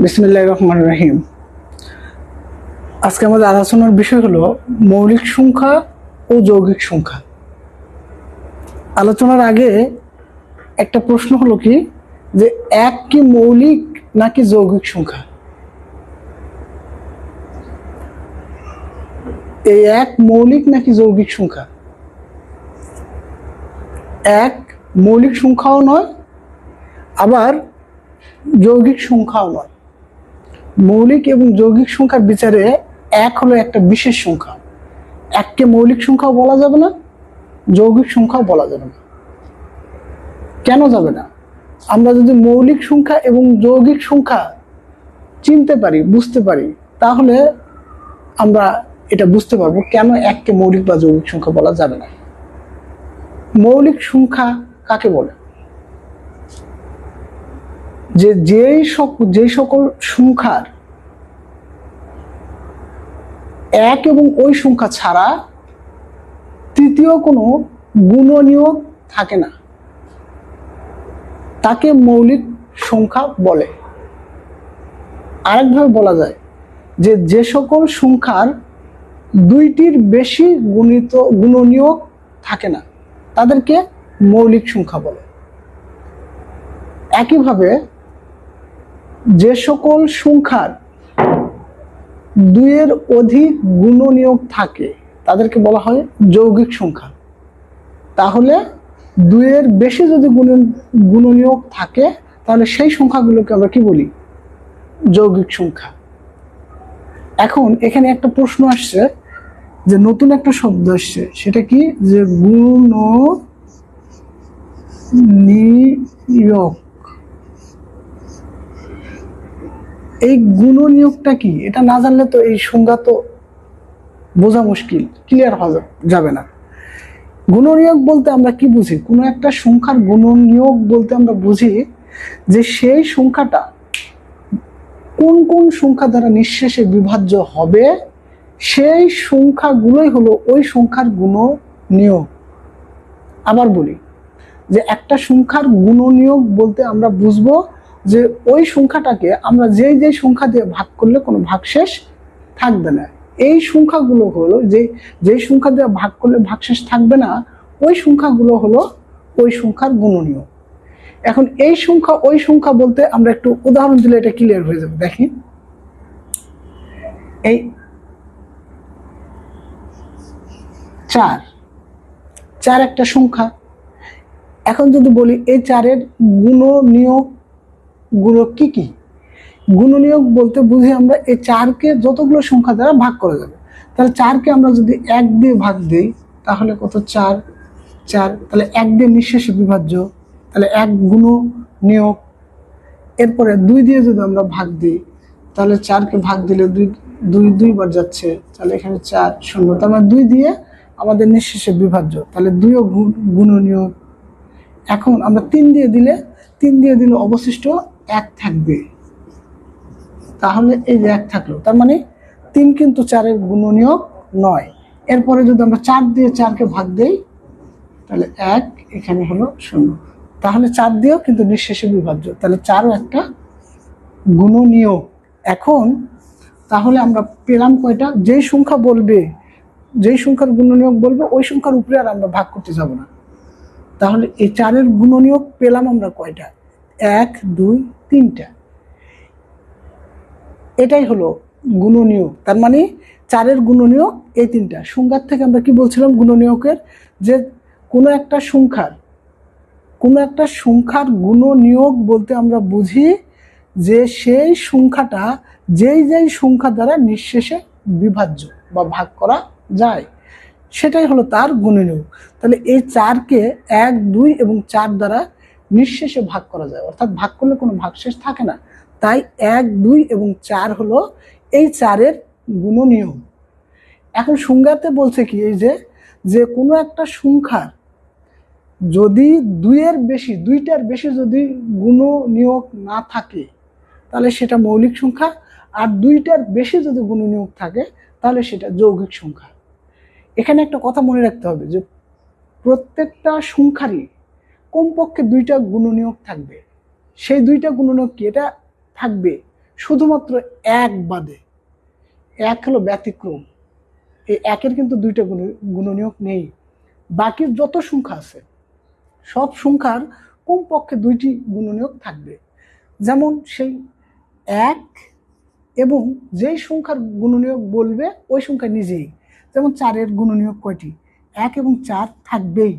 বিসমিল্লাহ রহমান রহিম। আজকে আমাদের আলোচনার বিষয় হলো মৌলিক সংখ্যা ও যৌগিক সংখ্যা। আলোচনার আগে একটা প্রশ্ন হলো কি, যে এক কি মৌলিক নাকি যৌগিক সংখ্যা? এই এক মৌলিক নাকি যৌগিক সংখ্যা? এক মৌলিক সংখ্যাও নয়, আবার যৌগিক সংখ্যাও নয়। মৌলিক এবং যৌগিক সংখ্যার বিচারে এক হলো একটা বিশেষ সংখ্যা। এককে মৌলিক সংখ্যাও বলা যাবে না, যৌগিক সংখ্যাও বলা যাবে না। কেন যাবে না? আমরা যদি মৌলিক সংখ্যা এবং যৌগিক সংখ্যা চিনতে পারি, বুঝতে পারি, তাহলে আমরা এটা বুঝতে পারব কেন এককে মৌলিক বা যৌগিক সংখ্যা বলা যাবে না। মৌলিক সংখ্যা কাকে বলে? যে যেই যেই সকল সংখ্যার এক এবং ওই সংখ্যা ছাড়া তৃতীয় কোনো গুণনীয় থাকে না। তাকে মৌলিক সংখ্যা বলে। আরেকভাবে বলা যায় যে যে সকল সংখ্যার দুইটির বেশি গুণিত গুণনীয় থাকে না, তাদেরকে মৌলিক সংখ্যা বলে। একইভাবে যে সকল সংখ্যার দুইয়ের অধিক গুণনীয়ক থাকে, তাদেরকে বলা হয় যৌগিক সংখ্যা। তাহলে দুইয়ের বেশি যদি গুণ গুণনীয়ক থাকে, তাহলে সেই সংখ্যাগুলোকে আমরা কি বলি? যৌগিক সংখ্যা। এখন এখানে একটা প্রশ্ন আসছে যে নতুন একটা শব্দ আসছে, সেটা কি? যে গুণ নিয়োগ এই গুণনীয়কটা কি? এটা না জানলে তো এই সংজ্ঞা তো বোঝা মুশকিল ক্লিয়ার হওয়া যাবে না। গুণনীয়ক বলতে আমরা কি বুঝি? কোনো একটা সংখ্যার গুণনীয়ক বলতে আমরা বুঝি যে সেই সংখ্যাটা কোন কোন সংখ্যা দ্বারা নিঃশেষে বিভাজ্য হবে, সেই সংখ্যাগুলোই হলো ওই সংখ্যার গুণনীয়ক। আবার বলি যে একটা সংখ্যার গুণনীয়ক বলতে আমরা বুঝব যে ওই সংখ্যাটাকে আমরা যেই যেই সংখ্যা দিয়ে ভাগ করলে কোনো ভাগশেষ থাকবে না। এই সংখ্যাগুলো হলো যে, যেই সংখ্যা দিয়ে ভাগ করলে ভাগশেষ থাকবে না, ওই সংখ্যাগুলো হলো ওই সংখ্যার গুণনীয়। এখন এই সংখ্যা, ওই সংখ্যা বলতে আমরা একটু উদাহরণ দিলে এটা ক্লিয়ার হয়ে যাবে, দেখি। এই চার চার একটা সংখ্যা। এখন যদি বলি এই চারের গুণনীয়ক গুলো কি কি? গুণনীয়ক বলতে বুঝি আমরা এই চারকে যতগুলো সংখ্যা দ্বারা ভাগ করা যাবে। তাহলে চারকে আমরা যদি এক দিয়ে ভাগ দিই, তাহলে কত? চার চার, তাহলে এক দিয়ে নিঃশেষে বিভাজ্য, তাহলে এক গুণ নিয়োগ এরপরে দুই দিয়ে যদি আমরা ভাগ দিই, তাহলে চারকে ভাগ দিলে দুই দুই, দুইবার যাচ্ছে, তাহলে এখানে চার শূন্য। তার মানে দুই দিয়ে আমাদের নিঃশেষে বিভাজ্য, তাহলে দুইও গুণ- গুণনীয়ক। এখন আমরা তিন দিয়ে দিলে, তিন দিয়ে দিলে অবশিষ্ট এক থাকবে। তাহলে এই যে এক থাকল, তার মানে তিন কিন্তু চারের গুণনীয়ক নয়। এরপরে যদি আমরা চার দিয়ে চারকে ভাগ দেই, তাহলে এক এখানে হলো শূন্য। তাহলে চার দিয়েও কিন্তু নিঃশেষে বিভাজ্য। তাহলে চারও একটা গুণনীয়ক। এখন তাহলে আমরা পেলাম কয়টা? যেই সংখ্যা বলবে, যেই সংখ্যার গুণনীয়ক বলবে, ওই সংখ্যার উপরে আর আমরা ভাগ করতে যাব না। তাহলে এই চারের গুণনীয়ক পেলাম আমরা কয়টা? এক, দুই, তিনটা। এটাই হলো গুণনীয়ক। তার মানে চারের গুণনীয়ক এই তিনটা। সংখ্যার থেকে আমরা কি বলছিলাম গুণনীয়কের? যে কোনো একটা সংখ্যার, কোনো একটা সংখ্যার গুণনীয়ক বলতে আমরা বুঝি যে সেই সংখ্যাটা যেই যেই সংখ্যা দ্বারা নিঃশেষে বিভাজ্য বা ভাগ করা যায়। সেটাই হলো তার গুণনীয়ক। তাহলে এই চারকে এক, দুই এবং চার দ্বারা নিঃশেষে ভাগ করা যায়। অর্থাৎ ভাগ করলে কোনো ভাগশেষ থাকে না। তাই এক, দুই এবং চার হলো এই চারের গুণ নিয়ম এখন সংজ্ঞাতে বলছে কি, এই যে যে কোনো একটা সংখ্যার যদি দুইয়ের বেশি, দুইটার বেশি যদি গুণ নিয়োগ না থাকে, তাহলে সেটা মৌলিক সংখ্যা। আর দুইটার বেশি যদি গুণ নিয়োগ থাকে, তাহলে সেটা যৌগিক সংখ্যা। এখানে একটা কথা মনে রাখতে হবে যে, প্রত্যেকটা সংখ্যারই কমপক্ষে দুইটা গুণনীয়ক থাকবে। সেই দুইটা গুণনীয়ক কি? এটা থাকবে শুধুমাত্র এক বাদে। এক হলো ব্যতিক্রম। এই একের কিন্তু দুইটা গুণ, গুণনীয়ক নেই। বাকি যত সংখ্যা আছে, সব সংখ্যার কমপক্ষে দুইটি গুণনীয়ক থাকবে। যেমন সেই এক এবং যেই সংখ্যার গুণনীয়ক বলবে, ওই সংখ্যা নিজেই। যেমন চারের গুণনীয়ক কয়টি? এক এবং চার থাকবেই।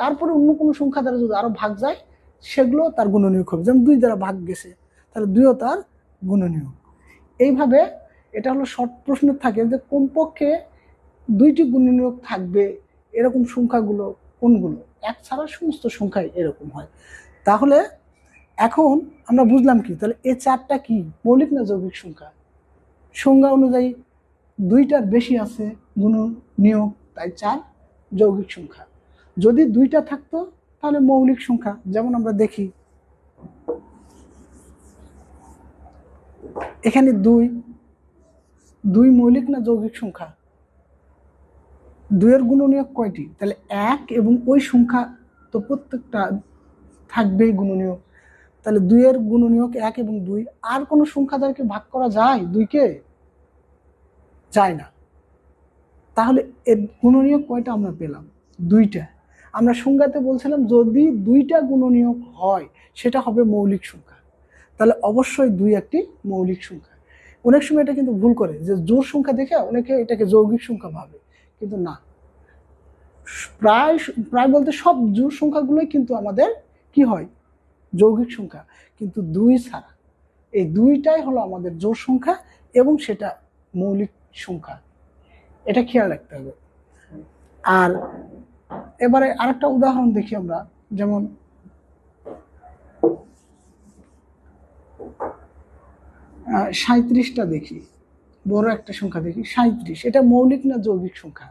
তারপরে অন্য কোনো সংখ্যা দ্বারা যদি আরও ভাগ যায়, সেগুলো তার গুণনীয়ক হবে। যেমন দুই দ্বারা ভাগ গেছে, তাহলে দুইও তার গুণনীয়ক। এইভাবে এটা হলো শর্ট প্রশ্নের থাকে যে কমপক্ষে দুইটি গুণনীয়ক থাকবে, এরকম সংখ্যাগুলো কোনগুলো? এক ছাড়া সমস্ত সংখ্যাই এরকম হয়। তাহলে এখন আমরা বুঝলাম কি, তাহলে এ চারটা কি? মৌলিক না যৌগিক সংখ্যা? সংজ্ঞা অনুযায়ী দুইটার বেশি আছে গুণ নিয়োগ তাই চার যৌগিক সংখ্যা। যদি দুইটা থাকতো, তাহলে মৌলিক সংখ্যা, যেমন আমরা দেখি। এখানে দুই দুই মৌলিক না যৌগিক সংখ্যা? দুইয়ের গুণনীয়ক কয়টি? তাহলে এক এবং ওই সংখ্যা তো প্রত্যেকটা থাকবেই গুণনীয়ক। তাহলে দুইয়ের গুণনীয়ক এক এবং দুই, আর কোনো সংখ্যা দ্বারা কি ভাগ করা যায়? দুইকে? যায় না। তাহলে এর গুণনীয়ক কয়টা আমরা পেলাম? দুইটা। আমরা সংজ্ঞাতে বলছিলাম, যদি দুইটা গুণনীয়ক হয়, সেটা হবে মৌলিক সংখ্যা। তাহলে অবশ্যই দুই একটি মৌলিক সংখ্যা। অনেক সময় এটা কিন্তু ভুল করে, যে জোর সংখ্যা দেখে অনেকে এটাকে যৌগিক সংখ্যা ভাবে, কিন্তু না। প্রায় প্রায় বলতে সব জোর সংখ্যাগুলোই কিন্তু আমাদের কি হয়? যৌগিক সংখ্যা। কিন্তু দুই ছাড়া, এই দুইটাই হলো আমাদের জোর সংখ্যা এবং সেটা মৌলিক সংখ্যা। এটা খেয়াল রাখতে হবে। আর এবারে আরেকটা উদাহরণ দেখি আমরা, যেমন সাঁত্রিশটা দেখি, বড় একটা সংখ্যা দেখি সাঁত্রিশ এটা মৌলিক না যৌগিক সংখ্যা?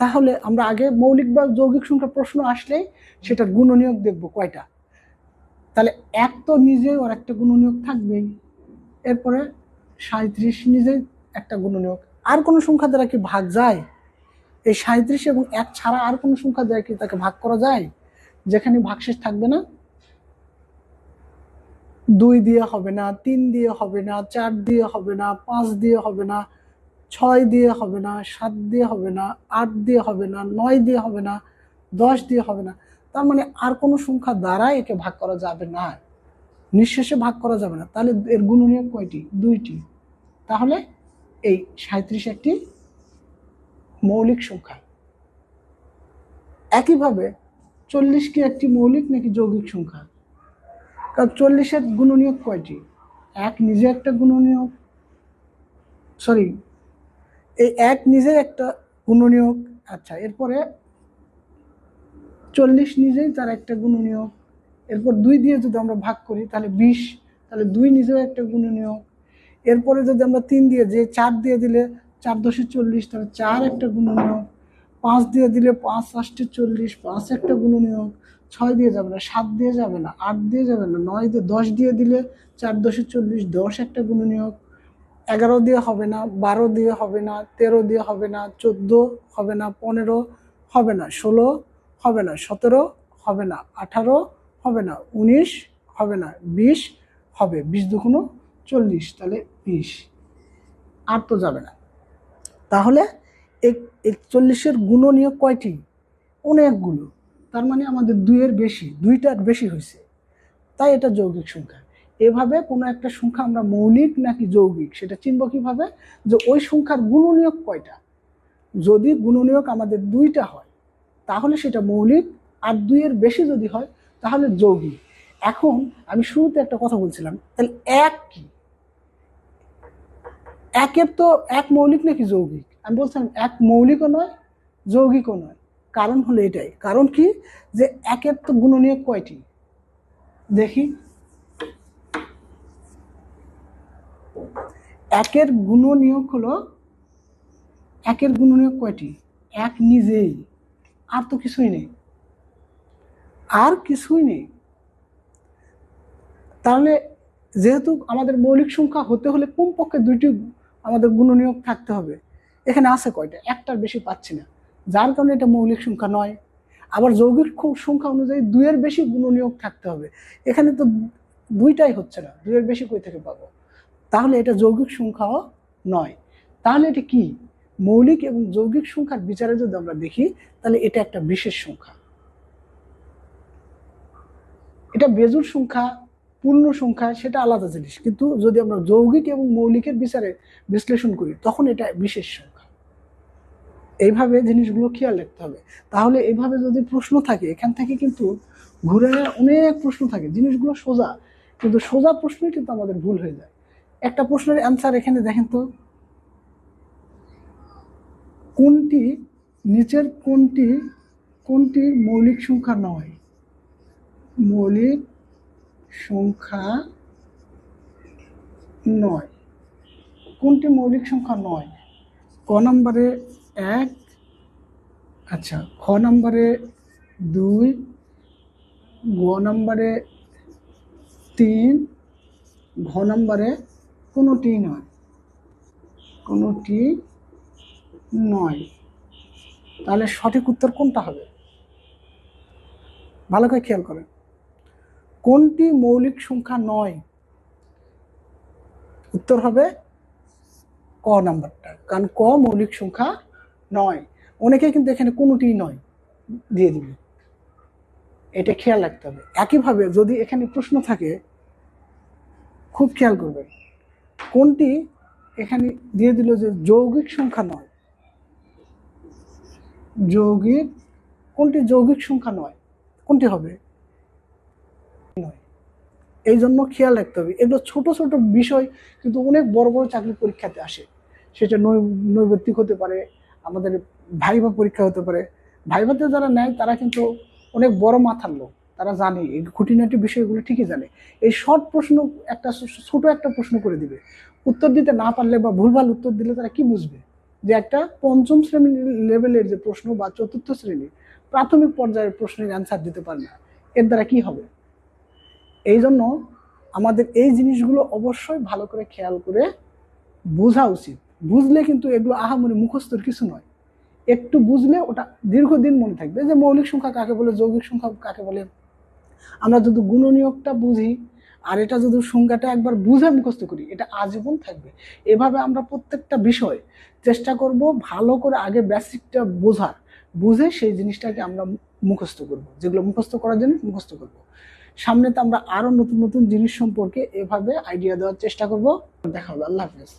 তাহলে আমরা আগে মৌলিক বা যৌগিক সংখ্যা প্রশ্ন আসলেই সেটার গুণনীয়ক দেখব কয়টা? তাহলে এক তো নিজেই ওর একটা গুণনীয়ক থাকবেই, এরপরে সাঁত্রিশ নিজেই একটা গুণনীয়ক। আর কোনো সংখ্যা দ্বারা কি ভাগ যায়? এই সাঁত্রিশ এবং এক ছাড়া আর কোনো সংখ্যা দ্বারা কি তাকে ভাগ করা যায়? যেখানে ভাগশেষ থাকবে না। দুই দিয়ে হবে না, তিন দিয়ে হবে না, চার দিয়ে হবে না, পাঁচ দিয়ে হবে না, ছয় দিয়ে হবে না, সাত দিয়ে হবে না, আট দিয়ে হবে না, নয় দিয়ে হবে না, দশ দিয়ে হবে না। তার মানে আর কোনো সংখ্যা দ্বারা একে ভাগ করা যাবে না। নিঃশেষে ভাগ করা যাবে না। তাহলে এর গুণনীয় কয়টি? দুইটি। তাহলে এই সাঁত্রিশ একটি মৌলিক সংখ্যা। একইভাবে চল্লিশ কি একটি মৌলিক নাকি যৌগিক সংখ্যা? কারণ চল্লিশের গুণনীয়ক কয়টি? এক নিজে একটা গুণনীয়ক। সরি এই এক নিজে একটা গুণনীয়ক। আচ্ছা এরপরে চল্লিশ নিজেই তার একটা গুণনীয়ক। এরপর দুই দিয়ে যদি আমরা ভাগ করি, তাহলে বিশ, তাহলে দুই নিজেও একটা গুণনীয়ক। এরপরে যদি আমরা তিন দিয়ে যে চার দিয়ে দিলে চার দশে চল্লিশ, তাহলে চার একটা গুণনীয়ক। পাঁচ দিয়ে দিলে পাঁচ, আষ্টে চল্লিশ, পাঁচ একটা গুণনীয়ক। ছয় দিয়ে যাবে না, সাত দিয়ে যাবে না, আট দিয়ে যাবে না, নয় দিয়ে, দশ দিয়ে দিলে চার দশে চল্লিশ, দশ একটা গুণনীয়ক। এগারো দিয়ে হবে না, বারো দিয়ে হবে না, তেরো দিয়ে হবে না, চোদ্দ হবে না, পনেরো হবে না, ষোলো হবে না, সতেরো হবে না, আঠারো হবে না, উনিশ হবে না, বিশ হবে, বিশ দুগুণ চল্লিশ, তাহলে বিশ। আর তো যাবে না। তাহলে একচল্লিশের গুণনীয়ক কয়টি? অনেকগুলো। তার মানে আমাদের দুইয়ের বেশি, দুইটার বেশি হয়েছে। তাই এটা যৌগিক সংখ্যা। এভাবে কোনো একটা সংখ্যা আমরা মৌলিক নাকি যৌগিক, সেটা চিনব কীভাবে? যে ওই সংখ্যার গুণনীয়ক কয়টা? যদি গুণনীয়ক আমাদের দুইটা হয়, তাহলে সেটা মৌলিক, আর দুইয়ের বেশি যদি হয়, তাহলে যৌগিক। এখন আমি শুরুতে একটা কথা বলছিলাম, তাহলে এক কি? একের তো এক মৌলিক নাকি যৌগিক? আমি বলছিলাম এক মৌলিকও নয়, যৌগিকও নয়। কারণ হলো এটাই। কারণ কি? যে একের তো গুণনীয়ক কয়টি? দেখি। একের গুণনীয়ক হলো একের গুণনীয়ক কয়টি? এক নিজেই। আর তো কিছুই নেই। আর কিছুই নেই। তাহলে যেহেতু আমাদের মৌলিক সংখ্যা হতে হলে কমপক্ষে দুইটি আমাদের গুণনীয়ক থাকতে হবে। এখানে আছে কয়টা? একটার বেশি পাচ্ছি না। যার কারণে এটা মৌলিক সংখ্যা নয়। আবার যৌগিক সংখ্যা অনুযায়ী দুইয়ের বেশি গুণনীয়ক থাকতে হবে। এখানে তো দুইটাই হচ্ছে না। দুইয়ের বেশি কই থেকে পাবো? তাহলে এটা যৌগিক সংখ্যাও নয়। তাহলে এটা কি? মৌলিক এবং যৌগিক সংখ্যার বিচারে যদি আমরা দেখি, তাহলে এটা একটা বিশেষ সংখ্যা। এটা বেজুর সংখ্যা পূর্ণ সংখ্যা সেটা আলাদা জিনিস। কিন্তু যদি আমরা যৌগিক এবং মৌলিকের বিচারে বিশ্লেষণ করি, তখন এটা বিশেষ সংখ্যা। এইভাবে জিনিসগুলো খেয়াল রাখতে হবে। তাহলে এইভাবে যদি প্রশ্ন থাকে, এখান থেকে কিন্তু ঘুরে অনেক প্রশ্ন থাকে। জিনিসগুলো সোজা। কিন্তু সোজা প্রশ্নই কিন্তু আমাদের ভুল হয়ে যায়। একটা প্রশ্নের অ্যান্সার এখানে দেখেন তো। কোনটি নিচের কোনটি কোনটি মৌলিক সংখ্যা নয়? মৌলিক সংখ্যা নয়। কোনটি মৌলিক সংখ্যা নয়? ক নম্বরে এক আচ্ছা খ নম্বরে দুই, গ নম্বরে তিন, ঘ নম্বরে কোনোটি নয়। কোনোটি নয়। তাহলে সঠিক উত্তর কোনটা হবে? ভালো করে খেয়াল করেন। কোনটি মৌলিক সংখ্যা নয়? উত্তর হবে ক নাম্বারটা, কারণ ক মৌলিক সংখ্যা নয়। অনেকে কিন্তু এখানে কোনোটি নয় দিয়ে দিবে। এটা খেয়াল রাখতে হবে। একইভাবে যদি এখানে প্রশ্ন থাকে, খুব খেয়াল করবেন কোনটি এখানে দিয়ে দিল যে যৌগিক সংখ্যা নয়? যৌগিক, কোনটি যৌগিক সংখ্যা নয়? কোনটি হবে? নয়। এই জন্য খেয়াল রাখতে হবে। এগুলো ছোট ছোট বিষয়, কিন্তু অনেক বড় বড় চাকরি পরীক্ষাতে আসে। সেটা নৈ- নৈর্ব্যক্তিক হতে পারে, আমাদের ভাইবা পরীক্ষা হতে পারে। ভাইভাতে যারা নেয়, তারা কিন্তু অনেক বড় মাথার লোক। তারা জানে, এই খুঁটিনাটি বিষয়গুলো ঠিকই জানে। এই শর্ট প্রশ্ন, একটা ছোট একটা প্রশ্ন করে দিবে। উত্তর দিতে না পারলে বা ভুলভাল উত্তর দিলে তারা কি বুঝবে? যে একটা পঞ্চম শ্রেণি লেভেলের যে প্রশ্ন বা চতুর্থ শ্রেণির প্রাথমিক পর্যায়ের প্রশ্নের অ্যান্সার দিতে পারে না। এর দ্বারা কি হবে? এই জন্য আমাদের এই জিনিসগুলো অবশ্যই ভালো করে খেয়াল করে বোঝা উচিত। বুঝলে কিন্তু এগুলো আহামরি মুখস্থর কিছু নয়। একটু বুঝলে ওটা দীর্ঘদিন মনে থাকবে। যে মৌলিক সংখ্যা কাকে বলে, যৌগিক সংখ্যা কাকে বলে? আমরা যদি গুণনীয়কটা বুঝি, আর এটা যদি সংখ্যাটা একবার বুঝে মুখস্থ করি, এটা আজীবন থাকবে। এভাবে আমরা প্রত্যেকটা বিষয় চেষ্টা করব ভালো করে আগে বেসিকটা বোঝার। বুঝে সেই জিনিসটাকে আমরা মুখস্থ করব। যেগুলো মুখস্থ করার জন্য মুখস্থ করব। সামনে তো আমরা আরও নতুন নতুন জিনিস সম্পর্কে এভাবে আইডিয়া দেওয়ার চেষ্টা করব। দেখা হবে, আল্লাহ হাফেজ।